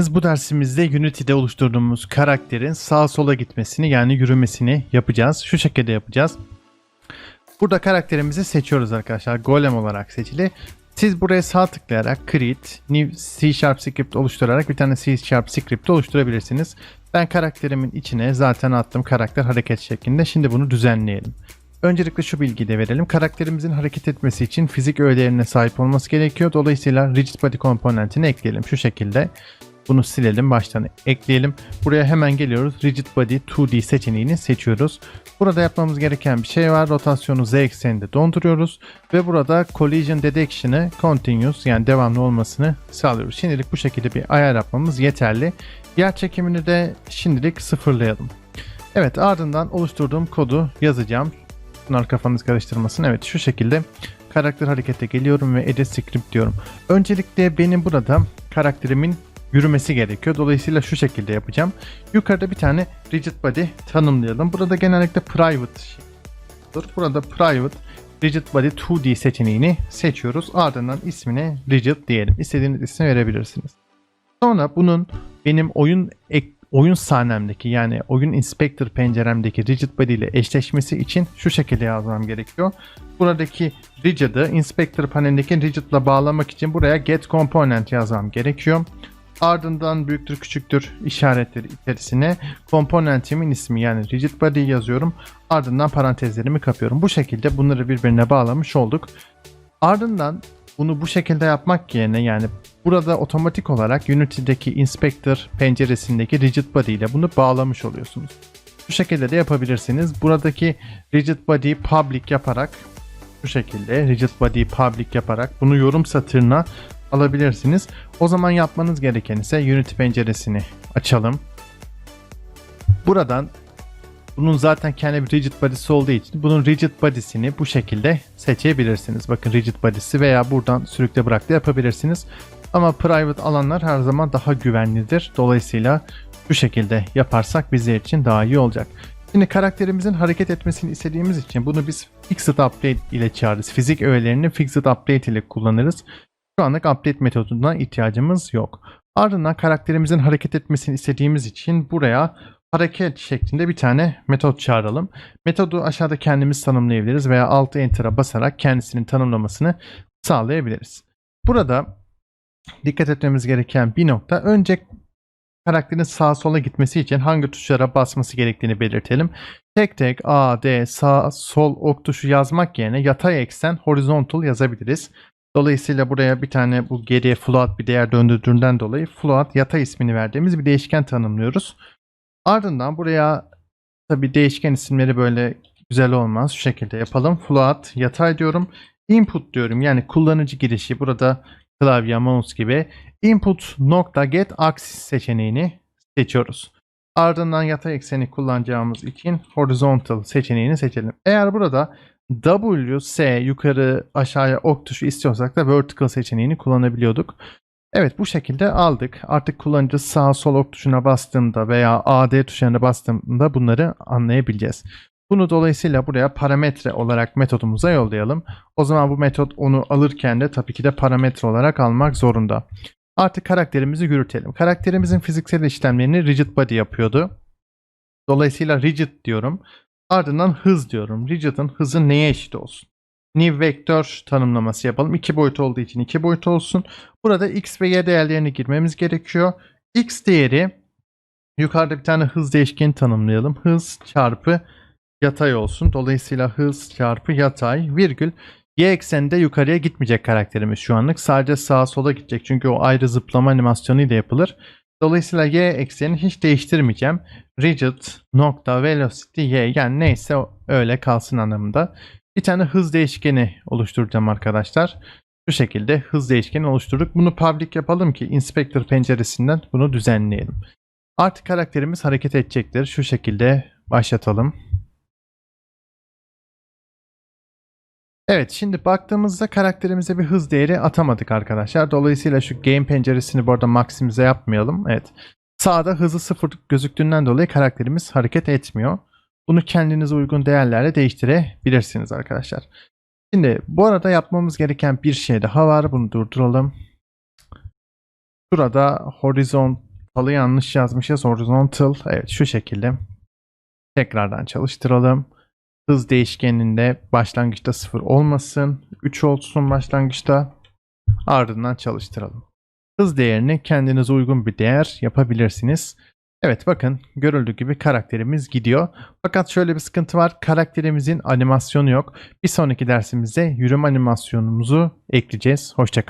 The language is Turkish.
Biz bu dersimizde Unity'de oluşturduğumuz karakterin sağa sola gitmesini yani yürümesini yapacağız. Şu şekilde yapacağız. Burada karakterimizi seçiyoruz arkadaşlar. Golem olarak seçili. Siz buraya sağ tıklayarak create, new C Sharp script oluşturarak bir tane C Sharp script oluşturabilirsiniz. Ben karakterimin içine zaten attım karakter hareket şeklinde. Şimdi bunu düzenleyelim. Öncelikle şu bilgiyi de verelim. Karakterimizin hareket etmesi için fizik öğelerine sahip olması gerekiyor. Dolayısıyla rigid body komponentini ekleyelim şu şekilde. Bunu silelim baştan ekleyelim. Buraya hemen geliyoruz. Rigid Body 2D seçeneğini seçiyoruz. Burada yapmamız gereken bir şey var. Rotasyonu Z ekseninde donduruyoruz. Ve burada Collision Detection'ı Continuous yani devamlı olmasını sağlıyoruz. Şimdilik bu şekilde bir ayar yapmamız yeterli. Yer çekimini de şimdilik sıfırlayalım. Evet ardından oluşturduğum kodu yazacağım. Bunlar kafanız karıştırmasın. Evet şu şekilde karakter harekete geliyorum ve edit script diyorum. Öncelikle benim burada karakterimin yürümesi gerekiyor. Dolayısıyla şu şekilde yapacağım. Yukarıda bir tane rigid body tanımlayalım. Burada genellikle private şey olur. Burada private rigid body 2D seçeneğini seçiyoruz. Ardından ismine rigid diyelim. İstediğiniz ismi verebilirsiniz. Sonra bunun benim oyun ek, oyun sahnemdeki yani oyun inspector penceremdeki rigid body ile eşleşmesi için şu şekilde yazmam gerekiyor. Buradaki rigid'ı inspector panelindeki rigid ile bağlamak için buraya get component yazmam gerekiyor. Ardından büyüktür küçüktür işaretleri içerisine komponentimin ismi yani rigid body yazıyorum. Ardından parantezlerimi kapıyorum. Bu şekilde bunları birbirine bağlamış olduk. Ardından bunu bu şekilde yapmak yerine yani burada otomatik olarak Unity'deki inspector penceresindeki rigid body ile bunu bağlamış oluyorsunuz. Bu şekilde de yapabilirsiniz. Buradaki rigid body public yaparak bu şekilde rigid body public yaparak bunu yorum satırına alabilirsiniz. O zaman yapmanız gereken ise Unity penceresini açalım. Buradan bunun zaten kendi bir rigid body'si olduğu için bunun rigid body'sini bu şekilde seçebilirsiniz. Bakın rigid body'si veya buradan sürükle bırak da yapabilirsiniz. Ama private alanlar her zaman daha güvenlidir. Dolayısıyla bu şekilde yaparsak bizler için daha iyi olacak. Şimdi karakterimizin hareket etmesini istediğimiz için bunu biz Fixed Update ile çağırırız. Fizik öğelerini Fixed Update ile kullanırız. Şu anlık update metoduna ihtiyacımız yok. Ardından karakterimizin hareket etmesini istediğimiz için buraya hareket şeklinde bir tane metot çağıralım. Metodu aşağıda kendimiz tanımlayabiliriz veya alt enter'a basarak kendisinin tanımlamasını sağlayabiliriz. Burada dikkat etmemiz gereken bir nokta önce karakterin sağa sola gitmesi için hangi tuşlara basması gerektiğini belirtelim. Tek tek A, D, sağ, sol ok tuşu yazmak yerine yatay eksen horizontal yazabiliriz. Dolayısıyla buraya bir tane bu geriye float bir değer döndürdüğünden dolayı float yatay ismini verdiğimiz bir değişken tanımlıyoruz. Ardından buraya tabi değişken isimleri böyle güzel olmaz. Şu şekilde yapalım. Float yatay diyorum. Input diyorum. Yani kullanıcı girişi burada klavye, mouse gibi. Input nokta get axis seçeneğini seçiyoruz. Ardından yatay ekseni kullanacağımız için horizontal seçeneğini seçelim. Eğer burada W, S yukarı aşağıya ok tuşu istiyorsak da vertical seçeneğini kullanabiliyorduk. Evet bu şekilde aldık. Artık kullanıcı sağ sol ok tuşuna bastığında veya AD tuşuna bastığında bunları anlayabileceğiz. Bunu dolayısıyla buraya parametre olarak metodumuza yollayalım. O zaman bu metot onu alırken de tabii ki de parametre olarak almak zorunda. Artık karakterimizi yürütelim. Karakterimizin fiziksel işlemlerini rigid body yapıyordu. Dolayısıyla rigid diyorum. Ardından hız diyorum. Rigid'in hızı neye eşit olsun? New vektör tanımlaması yapalım. İki boyut olduğu için iki boyut olsun. Burada x ve y değerlerini girmemiz gerekiyor. x değeri yukarıda bir tane hız değişkeni tanımlayalım. Hız çarpı yatay olsun. Dolayısıyla hız çarpı yatay virgül y ekseninde yukarıya gitmeyecek karakterimiz şu anlık. Sadece sağa sola gidecek. Çünkü o ayrı zıplama animasyonu ile yapılır. Dolayısıyla y eksenini hiç değiştirmeyeceğim. Rigid nokta velocity y yani neyse öyle kalsın anlamında. Bir tane hız değişkeni oluşturacağım arkadaşlar. Şu şekilde hız değişkeni oluşturduk. Bunu public yapalım ki inspector penceresinden bunu düzenleyelim. Artık karakterimiz hareket edecektir. Şu şekilde başlatalım. Evet şimdi baktığımızda karakterimize bir hız değeri atamadık arkadaşlar. Dolayısıyla şu game penceresini bu arada maksimize yapmayalım. Evet. Sağda hızı sıfır gözüktüğünden dolayı karakterimiz hareket etmiyor. Bunu kendinize uygun değerlerle değiştirebilirsiniz arkadaşlar. Şimdi bu arada yapmamız gereken bir şey daha var. Bunu durduralım. Şurada horizon Vertical'ı yanlış yazmışız. Horizontal. Evet şu şekilde. Tekrardan çalıştıralım. Hız değişkeninde başlangıçta 0 olmasın. 3 olsun başlangıçta. Ardından çalıştıralım. Hız değerini kendinize uygun bir değer yapabilirsiniz. Evet bakın görüldüğü gibi karakterimiz gidiyor. Fakat şöyle bir sıkıntı var. Karakterimizin animasyonu yok. Bir sonraki dersimizde yürüme animasyonumuzu ekleyeceğiz. Hoşçakalın.